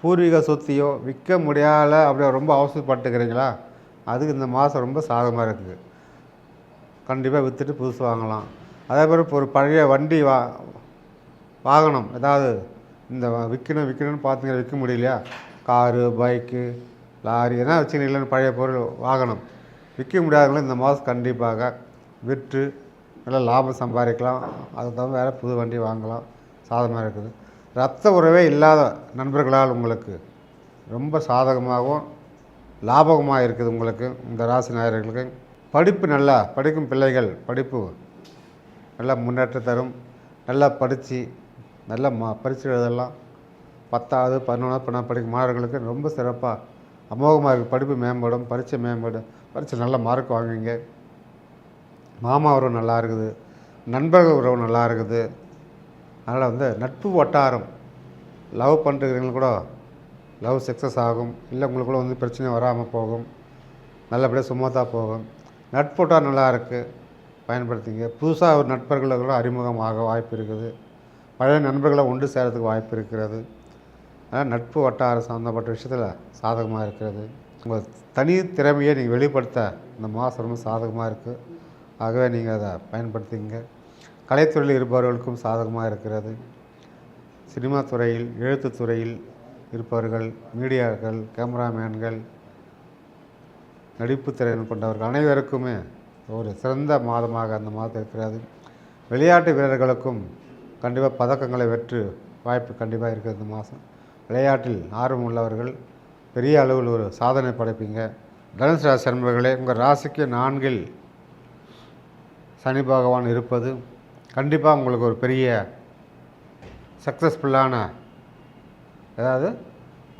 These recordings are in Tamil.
பூர்வீக சொத்தையோ விற்க முடியாத அப்படியே ரொம்ப அவசரப்பட்டுக்கிறீங்களா? அதுக்கு இந்த மாதம் ரொம்ப சாதகமாக இருக்குது. கண்டிப்பாக விற்றுட்டு புதுசு வாங்கலாம். அதே மாதிரி இப்போ ஒரு பழைய வண்டி வா வாகனம் ஏதாவது இந்த விற்கணும் விற்கணும்னு பார்த்துங்க விற்க முடியலையா? காரு பைக்கு லாரி எதனா வச்சுக்கிறீங்களேன்னு பழைய பொருள் வாகனம் விற்க முடியாதவங்களும் இந்த மாதம் கண்டிப்பாக விற்று நல்லா லாபம் சம்பாதிக்கலாம். அதுக்கு தகுந்த வேறு புது வண்டி வாங்கலாம். சாதமாக இருக்குது. ரத்த உறவே இல்லாத நண்பர்களால் உங்களுக்கு ரொம்ப சாதகமாகவும் லாபகமாக இருக்குது உங்களுக்கு இந்த ராசி நாயர்களுக்கு. படிப்பு நல்லா படிக்கும் பிள்ளைகள் படிப்பு நல்லா முன்னேற்றம் தரும். நல்லா படித்து நல்லா மா பரிசு எழுதலாம். பத்தாவது பதினொன்றாவது பணம் படிக்கும் மாணவர்களுக்கு ரொம்ப சிறப்பாக அமோகமாக இருக்குது. படிப்பு மேம்படும் பரீட்சை மேம்படும். பரீட்சை நல்ல மார்க் வாங்குவீங்க. மாமா உறவு நல்லா இருக்குது. நண்பர்கள் உறவு நல்லா இருக்குது. அதனால் வந்து நட்பு வட்டாரம் லவ் பண்ணுறவங்களுக்கு கூட லவ் சக்ஸஸ் ஆகும். இல்லை உங்களுக்குள்ள வந்து பிரச்சனை வராமல் போகும். நல்லபடியாக சுமத்தாக போகும். நட்பு வட்டாரம் நல்லா இருக்குது பயன்படுத்திங்க. புதுசாக ஒரு நட்பர்களை கூட அறிமுகமாக வாய்ப்பு இருக்குது. பழைய நண்பர்களை ஒன்று சேரத்துக்கு வாய்ப்பு இருக்கிறது. அதனால் நட்பு வட்டாரம் சம்மந்தப்பட்ட விஷயத்தில் சாதகமாக இருக்கிறது. உங்கள் தனி திறமையை நீங்கள் வெளிப்படுத்த இந்த மாதம் ரொம்ப சாதகமாக இருக்குது ஆகவே நீங்கள் அதை பயன்படுத்திங்க. கலைத்துறையில் இருப்பவர்களுக்கும் சாதகமாக இருக்கிறது. சினிமா துறையில் எழுத்துத்துறையில் இருப்பவர்கள் மீடியாக்கள் கேமராமேன்கள் நடிப்பு திறன் கொண்டவர்கள் அனைவருக்குமே ஒரு சிறந்த மாதமாக அந்த மாதம் இருக்கிறது. விளையாட்டு வீரர்களுக்கும் கண்டிப்பாக பதக்கங்களை வெற்று வாய்ப்பு கண்டிப்பாக இருக்குது இந்த மாதம். விளையாட்டில் ஆர்வம் உள்ளவர்கள் பெரிய அளவில் ஒரு சாதனை படைப்பீங்க. தனுஷ் ராசி அன்பர்களே உங்கள் ராசிக்கு நான்கில் சனி பகவான் இருப்பது கண்டிப்பாக உங்களுக்கு ஒரு பெரிய சக்ஸஸ்ஃபுல்லான அதாவது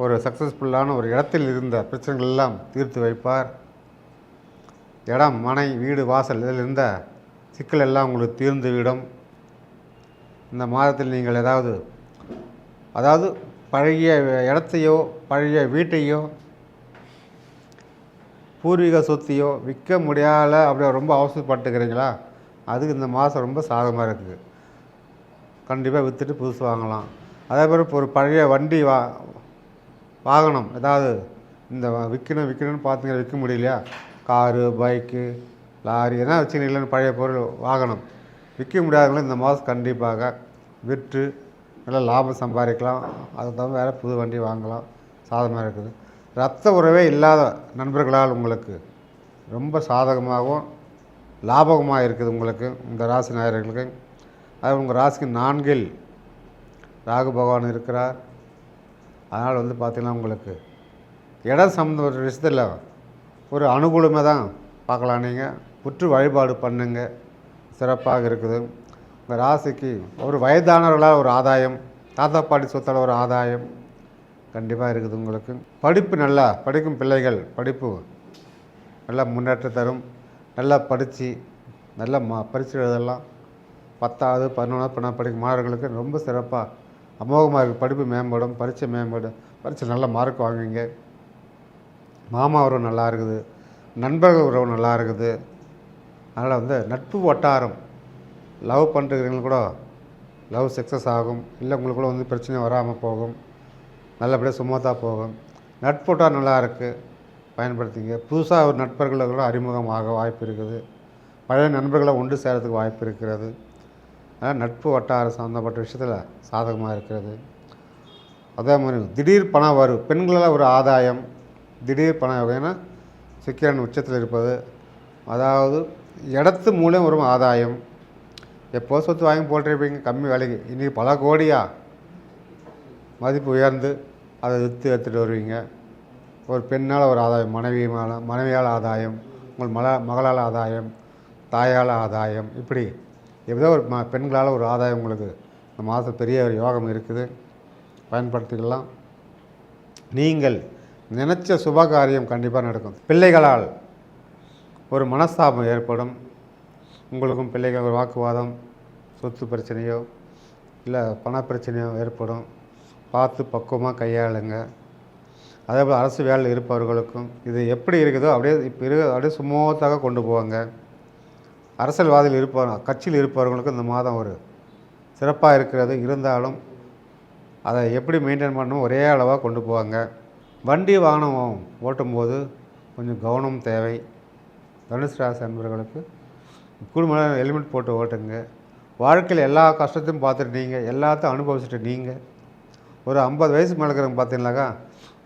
ஒரு சக்ஸஸ்ஃபுல்லான ஒரு இடத்தில் இருந்த பிரச்சனைகள் எல்லாம் தீர்த்து வைப்பார். இடம் மனை வீடு வாசல் இதில் இருந்த சிக்கல் எல்லாம் உங்களுக்கு தீர்ந்துவிடும். இந்த மாதத்தில் நீங்கள் ஏதாவது அதாவது பழைய இடத்தையோ பழைய வீட்டையோ பூர்வீக சொத்தையோ விற்க முடியாத அப்படியே ரொம்ப அவசரப்பட்டுக்கிறீங்களா? அதுக்கு இந்த மாதம் ரொம்ப சாதகமாக இருக்குது. கண்டிப்பாக விற்றுட்டு புதுசு வாங்கலாம். அதே மாதிரி இப்போ ஒரு பழைய வண்டி வா வாகனம் ஏதாவது இந்த விற்கணும் விற்கணும்னு பார்த்துங்க விற்க முடியலையா? காரு பைக்கு லாரி எதனா இல்லைன்னு பழைய பொருள் வாகனம். விற்க முடியாதவங்களும் இந்த மாதம் கண்டிப்பாக விற்று நல்லா லாபம் சம்பாதிக்கலாம். அதுக்கு தகுந்த வேறு புது வண்டி வாங்கலாம். சாதகமாக இருக்குது. ரத்த உறவே இல்லாத நண்பர்களால் உங்களுக்கு ரொம்ப சாதகமாகவும் லாபகமாக இருக்குது உங்களுக்கு இந்த ராசி நாயர்களுக்கு. அது உங்கள் ராசிக்கு நான்கில் ராகு பகவான் இருக்கிறார். அதனால் வந்து பார்த்திங்கன்னா உங்களுக்கு இடம் சம்மந்த ஒரு விஷயத்தில் ஒரு அனுகூலமாக தான் பார்க்கலாம் நீங்கள் புற்று வழிபாடு பண்ணுங்க. சிறப்பாக இருக்குது. உங்கள் ராசிக்கு ஒரு வயதானவர்களால் ஒரு ஆதாயம் தாத்தா பாட்டி சொத்தால் ஒரு ஆதாயம் கண்டிப்பாக இருக்குது உங்களுக்கு. படிப்பு நல்லா படிக்கும் பிள்ளைகள் படிப்பு நல்லா முன்னேற்றம் தரும். நல்லா படித்து நல்லா மா பரிசு பத்தாவது பதினொன்றாவது பன்னெண்டு படிக்கும் மாணவர்களுக்கு ரொம்ப சிறப்பாக அமோகமாக இருக்குது படிப்பு மேம்படும் பரீட்சை மேம்படும். பரீட்சை நல்ல மார்க் வாங்குவீங்க. மாமா உறவு நல்லா இருக்குது. நண்பர்கள் உறவு நல்லா இருக்குது. அதனால் வந்து நட்பு வட்டாரம். லவ் பண்ணுறவங்க கூட லவ் சக்ஸஸ் ஆகும். இல்லை உங்களுக்குள்ள வந்து பிரச்சனை வராமல் போகும். நல்லபடியாக சுமத்தாக போகும். நட்பு வட்டாரம் நல்லா இருக்குது பயன்படுத்திங்க. புதுசாக ஒரு நண்பர்களை கூட அறிமுகமாக வாய்ப்பு இருக்குது. பழைய நண்பர்களை ஒன்று சேரத்துக்கு வாய்ப்பு இருக்கிறது. அதனால் நட்பு வட்டாரம் சம்மந்தப்பட்ட விஷயத்தில் சாதகமாக இருக்கிறது. அதே மாதிரி திடீர் பண வரும் பெண்களால் ஒரு ஆதாயம் திடீர் பண ஏன்னா சுக்கிரன் உச்சத்தில் இருப்பது. அதாவது இடத்து மூலம் வரும் ஆதாயம். எப்போ சொத்து வாங்கி போட்டிருப்பீங்க? கம்மி விலைக்கு. இன்றைக்கி பல கோடியாக மதிப்பு உயர்ந்து அதை விற்று எடுத்துகிட்டு வருவீங்க. ஒரு பெண்ணால் ஒரு ஆதாயம் மனைவி மனைவியால் ஆதாயம் உங்கள் மல மகளால் ஆதாயம் தாயால் ஆதாயம் இப்படி ஏதோ ஒரு ம பெண்களால் ஒரு ஆதாயம் உங்களுக்கு. இந்த மாதம் பெரிய ஒரு யோகம் இருக்குது. பயன்படுத்திக்கலாம். நீங்கள் நினச்ச சுபகாரியம் கண்டிப்பாக நடக்கும். பிள்ளைகளால் ஒரு மனஸ்தாபம் ஏற்படும். உங்களுக்கும் பிள்ளைகள் ஒரு வாக்குவாதம் சொத்து பிரச்சனையோ இல்லை பண பிரச்சனையோ ஏற்படும். பார்த்து பக்குவமாக கையாளுங்க. அதே போல் அரசு வேலையில் இருப்பவர்களுக்கும் இது எப்படி இருக்குதோ அப்படியே இப்போ இரு அப்படியே சுமூகத்தாக கொண்டு போவாங்க. அரசியல்வாதியில் இருப்பவர் கட்சியில் இருப்பவர்களுக்கும் இந்த மாதம் ஒரு சிறப்பாக இருக்கிறது. இருந்தாலும் அதை எப்படி மெயின்டைன் பண்ணணும் ஒரே அளவாக கொண்டு போவாங்க. வண்டி வாகனம் ஓட்டும்போது கொஞ்சம் கவனம் தேவை. தனுஷ் ராசி அன்பர்களுக்கு குடும்ப ஹெல்மெட் போட்டு ஓட்டுங்க. வாழ்க்கையில் எல்லா கஷ்டத்தையும் பார்த்துட்டு நீங்கள் எல்லாத்தையும் அனுபவிச்சுட்டு நீங்கள் ஒரு ஐம்பது வயசு மேலே இருக்கிறவங்க பார்த்தீங்கன்னாக்கா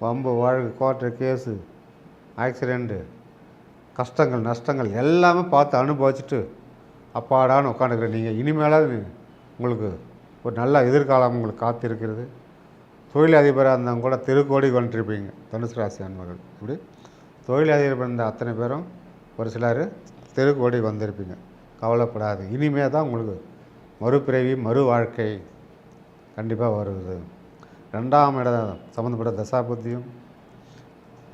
வம்பு வழக்கு கோர்ட்டு கேஸு ஆக்சிடெண்ட்டு கஷ்டங்கள் நஷ்டங்கள் எல்லாமே பார்த்து அனுபவிச்சுட்டு அப்பாடான்னு உட்காந்துக்கிற நீங்கள் இனிமேலாவது உங்களுக்கு ஒரு நல்ல எதிர்காலம் உங்களுக்கு காத்திருக்கிறது. தொழிலதிபராக இருந்தவங்க கூட திருக்கோடி கொண்டிருப்பீங்க. தனுசு ராசி அன்பர்கள். இப்படி தொழிலதிபர் இருந்த அத்தனை பேரும் ஒரு சிலர் திருக்கோடி வந்திருப்பீங்க. கவலைப்படாது. இனிமே தான் உங்களுக்கு மறுபிறவி மறு வாழ்க்கை கண்டிப்பாக வருது. ரெண்டாம் இடம் சம்மந்தப்பட்ட தசாபத்தியும்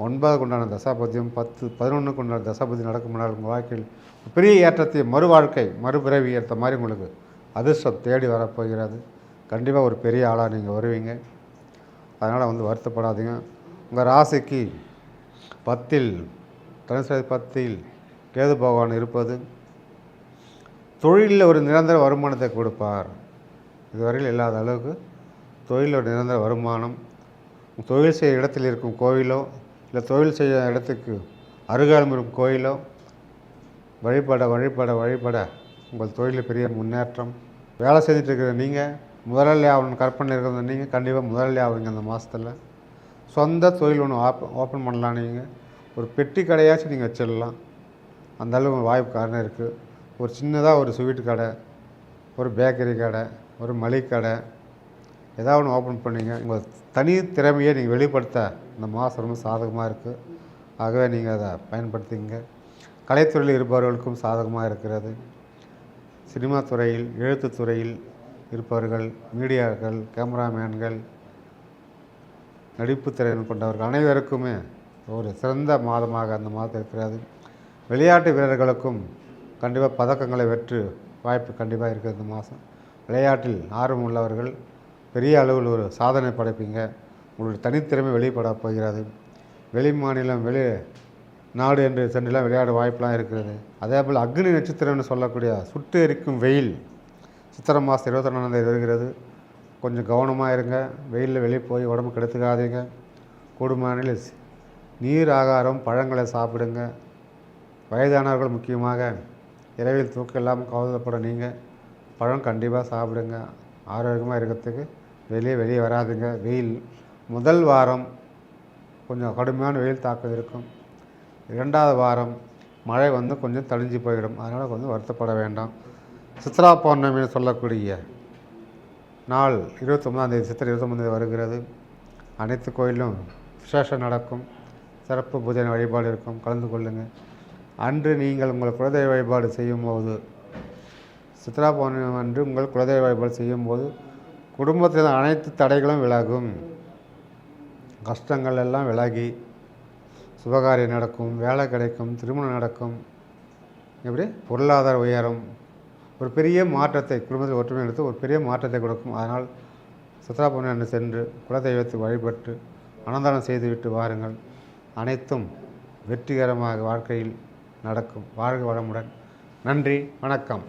ஒன்பதுக்கு உண்டான தசாபத்தியம் பத்து பதினொன்றுக்கு உண்டான தசாபதி நடக்கும் முன்னால் உங்கள் வாழ்க்கையில் பெரிய ஏற்றத்தை மறு வாழ்க்கை மறுபிறவி ஏற்ற மாதிரி உங்களுக்கு அதிர்ஷ்டம் தேடி வரப்போகிறது. கண்டிப்பாக ஒரு பெரிய ஆளாக நீங்கள் வருவீங்க. அதனால் வந்து வருத்தப்படாதீங்க. உங்கள் ராசிக்கு பத்தில் தனுசு பத்தில் கேது பகவான் இருப்பது தொழிலில் ஒரு நிரந்தர வருமானத்தை கொடுப்பார். இதுவரையில் இல்லாத அளவுக்கு தொழிலோட நிரந்தர வருமானம் தொழில் செய்கிற இடத்தில் இருக்கும் கோவிலோ இல்லை தொழில் செய்ய இடத்துக்கு அருகாலம் இருக்கும் கோயிலோ வழிபட வழிபட வழிபட உங்கள் தொழிலில் பெரிய முன்னேற்றம். வேலை செஞ்சுட்டு இருக்கிற நீங்கள் முதலாளி ஆகணும் கற்பனை இருக்கிற நீங்கள் கண்டிப்பாக முதலாளி ஆகுவீங்க அந்த மாதத்தில் சொந்த தொழில் ஒன்று ஆப் ஓப்பன் பண்ணலாம் நீங்கள் ஒரு பெட்டி கடையாச்சும் நீங்கள் வச்சிடலாம். அந்த அளவு வாய்ப்பு காரணம் இருக்குது ஒரு சின்னதாக ஒரு ஸ்வீட் கடை ஒரு பேக்கரி கடை ஒரு மளிகை கடை ஏதாவது ஒன்று ஓப்பன் பண்ணீங்க உங்கள் தனி திறமையை நீங்கள் வெளிப்படுத்த இந்த மாதம் ரொம்ப சாதகமாக இருக்குது ஆகவே நீங்கள் அதை பயன்படுத்திங்க கலைத்துறையில் இருப்பவர்களுக்கும் சாதகமாக இருக்கிறது. சினிமா துறையில் எழுத்துத் துறையில் இருப்பவர்கள் மீடியாக்கள் கேமராமேன்கள் நடிப்பு திறன் கொண்டவர்கள் அனைவருக்குமே ஒரு சிறந்த மாதமாக அந்த மாதம் இருக்கிறது. விளையாட்டு வீரர்களுக்கும் கண்டிப்பாக பதக்கங்களை வெற்று வாய்ப்பு கண்டிப்பாக இருக்குது இந்த மாதம். விளையாட்டில் ஆர்வம் உள்ளவர்கள் பெரிய அளவில் ஒரு சாதனை படைப்பீங்க. உங்களுடைய தனித்திறமை வெளிப்பட போகிறது. வெளி மாநிலம் வெளி நாடு என்று சென்றுலாம் விளையாட வாய்ப்பெலாம் இருக்கிறது. அதே போல் அக்னி நட்சத்திரம்னு சொல்லக்கூடிய சுட்டு எரிக்கும் வெயில் சித்திரை மாதம் இருபத்தி ரெண்டாந்தேதி வருகிறது. கொஞ்சம் கவனமாக இருங்க. வெயிலில் வெளியே போய் உடம்பு கெடுத்துக்காதீங்க. கூடுமானில் நீர் ஆகாரம் பழங்களை சாப்பிடுங்க. வயதானவர்கள் முக்கியமாக இரவில் தூக்கம் இல்லாமல் கவலைப்பட நீங்கள் பழம் கண்டிப்பாக சாப்பிடுங்க. ஆரோக்கியமாக இருக்கிறதுக்கு வெளியே வெளியே வராதுங்க. வெயில் முதல் வாரம் கொஞ்சம் கடுமையான வெயில் தாக்கம் இருக்கும். இரண்டாவது வாரம் மழை வந்து கொஞ்சம் தழிஞ்சு போயிடும். அதனால் கொஞ்சம் வருத்தப்பட வேண்டாம். சித்ரா பௌர்ணமின்னு சொல்லக்கூடிய நாள் இருபத்தொம்பதாந்தேதி சித்திரை இருபத்தொம்பதாந்தேதி வருகிறது. அனைத்து கோயிலும் விசேஷம் நடக்கும். சிறப்பு பூஜை வழிபாடு இருக்கும். கலந்து கொள்ளுங்கள் அன்று நீங்கள் உங்கள் குலதெய்வ வழிபாடு செய்யும்போது சித்ரா பௌர்ணமி அன்று உங்கள் குலதெய்வ வழிபாடு செய்யும்போது குடும்பத்தில் அனைத்து தடைகளும் விலகும். கஷ்டங்கள் எல்லாம் விலகி சுபகாரியம் நடக்கும் வேலை கிடைக்கும் திருமணம் நடக்கும். எப்படி? பொருளாதார உயரம். ஒரு பெரிய மாற்றத்தை குடும்பத்தில் ஒற்றுமை எடுத்து ஒரு பெரிய மாற்றத்தை கொடுக்கும். அதனால் சித்ரா பௌர்ணமி சென்று குலதெய்வத்தை வழிபட்டு அன்னதானம் செய்துவிட்டு வாருங்கள். அனைத்தும் வெற்றிகரமாக வாழ்க்கையில் நடக்கும். வாழ்க வளமுடன். நன்றி. வணக்கம்.